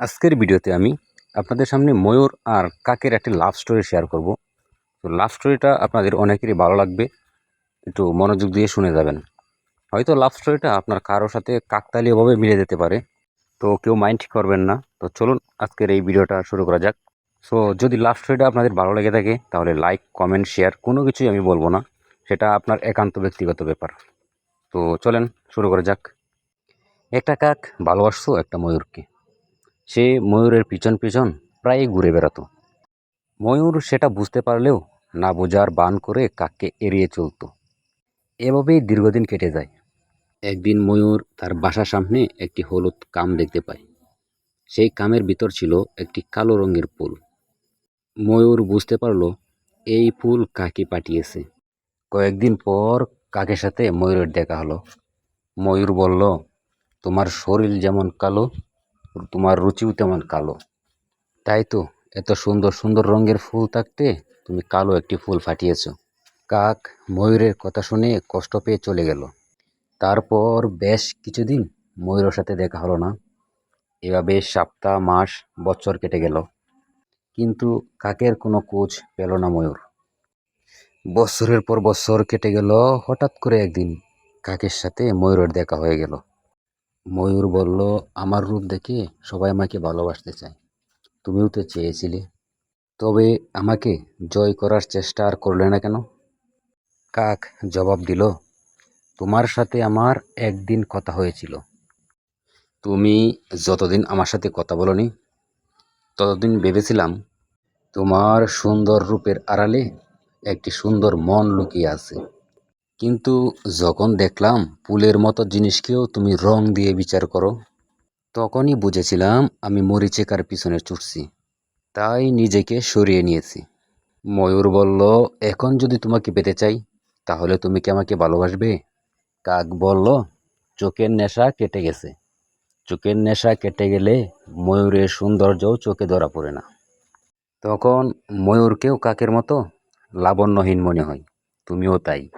আজকের ভিডিওতে আমি আপনাদের সামনে ময়ূর আর কাকের একটি লাভ স্টোরি শেয়ার করব। তো লাভ স্টোরিটা আপনাদের অনেকেরই ভালো লাগবে, একটু মনোযোগ দিয়ে শুনে যাবেন। হয়তো লাভ স্টোরিটা আপনার কারোর সাথে কাকতালীয়ভাবে মিলে যেতে পারে, তো কেউ মাইন্ড করবেন না। তো চলুন আজকের এই ভিডিওটা শুরু করা যাক। সো যদি লাভ স্টোরিটা আপনাদের ভালো লেগে থাকে, তাহলে লাইক কমেন্ট শেয়ার কোনো কিছুই আমি বলব না। সেটা আপনার একান্ত ব্যক্তিগত ব্যাপার। তো চলেন শুরু করা যাক। একটা কাক ভালোবাসতো একটা ময়ূরকে। সে ময়ূরের পিছন পিছন প্রায়ই ঘুরে বেড়াতো। ময়ূর সেটা বুঝতে পারলেও না বোঝার বান করে কাককে এড়িয়ে চলতো। এভাবেই দীর্ঘদিন কেটে যায়। একদিন ময়ূর তার বাসার সামনে একটি হলুদ কাম দেখতে পায়। সেই কামের ভিতর ছিল একটি কালো রঙের ফুল। ময়ূর বুঝতে পারল, এই ফুল কাকে পাঠিয়েছে। কয়েকদিন পর কাকের সাথে ময়ূরের দেখা হলো। ময়ূর বলল, তোমার শরীর যেমন কালো তোমার রুচিও তেমন কালো। তাই তো, এত সুন্দর সুন্দর রঙের ফুল থাকতে তুমি কালো একটি ফুল ফাটিয়েছো। কাক ময়ূরের কথা শুনে কষ্ট পেয়ে চলে গেল। তারপর বেশ কিছুদিন ময়ূরের সাথে দেখা হলো না। এভাবে সপ্তাহ, মাস, বছর কেটে গেল। কিন্তু কাকের কোনো কোচ পেল না ময়ূর। বছরের পর বছর কেটে গেল, হঠাৎ করে একদিন কাকের সাথে ময়ূরের দেখা হয়ে গেল। ময়ূর বলল, আমার রূপ দেখে সবাই আমাকে ভালোবাসতে চায়। তুমিও তো চেয়েছিলে। তবে আমাকে জয় করার চেষ্টা আর করলে না কেন? কাক জবাব দিল, তোমার সাথে আমার একদিন কথা হয়েছিল। তুমি যতদিন আমার সাথে কথা বলনি, ততদিন ভেবেছিলাম তোমার সুন্দর রূপের আড়ালে একটি সুন্দর মন লুকিয়ে আছে। কিন্তু যখন দেখলাম পুলের মতো জিনিসকেও তুমি রং দিয়ে বিচার করো, তখনই বুঝেছিলাম আমি মরিচেকার পিছনে ছুটছি। তাই নিজেকে সরিয়ে নিয়েছি। ময়ূর বলল, এখন যদি তোমাকে পেতে চাই, তাহলে তুমি কি আমাকে ভালোবাসবে? কাক বলল, চোখের নেশা কেটে গেছে। চোখের নেশা কেটে গেলে ময়ূরের সৌন্দর্যও চোখে ধরা পড়ে না। তখন ময়ূরকেও কাকের মতো লাবণ্যহীন মনে হয়। তুমিও তাই।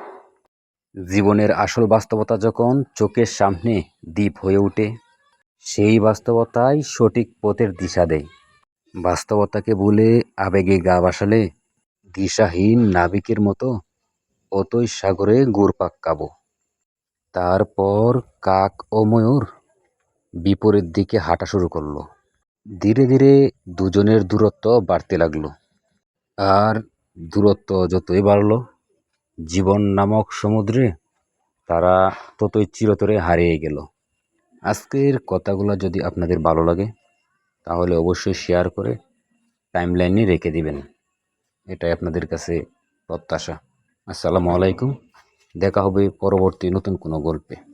জীবনের আসল বাস্তবতা যখন চোখের সামনে দ্বীপ হয়ে ওঠে, সেই বাস্তবতাই সঠিক পথের দিশা দেয়। বাস্তবতাকে ভুলে আবেগে গা বাসালে দিশাহীন নাবিকের মতো অতই সাগরে ঘুরপাক খাব তারপর কাক ও ময়ূর বিপরীত দিকে হাঁটা শুরু করল। ধীরে ধীরে দুজনের দূরত্ব বাড়তে লাগল। আর দূরত্ব যতই বাড়লো জীবন নামক সমুদ্রে তারা ততই চিরতরে হারিয়ে গেল। আজকের কথাগুলো যদি আপনাদের ভালো লাগে, তাহলে অবশ্যই শেয়ার করে টাইম লাইনে রেখে দিবেন। এটাই আপনাদের কাছে প্রত্যাশা। আসসালামু আলাইকুম। দেখা হবে পরবর্তী নতুন কোনো গল্পে।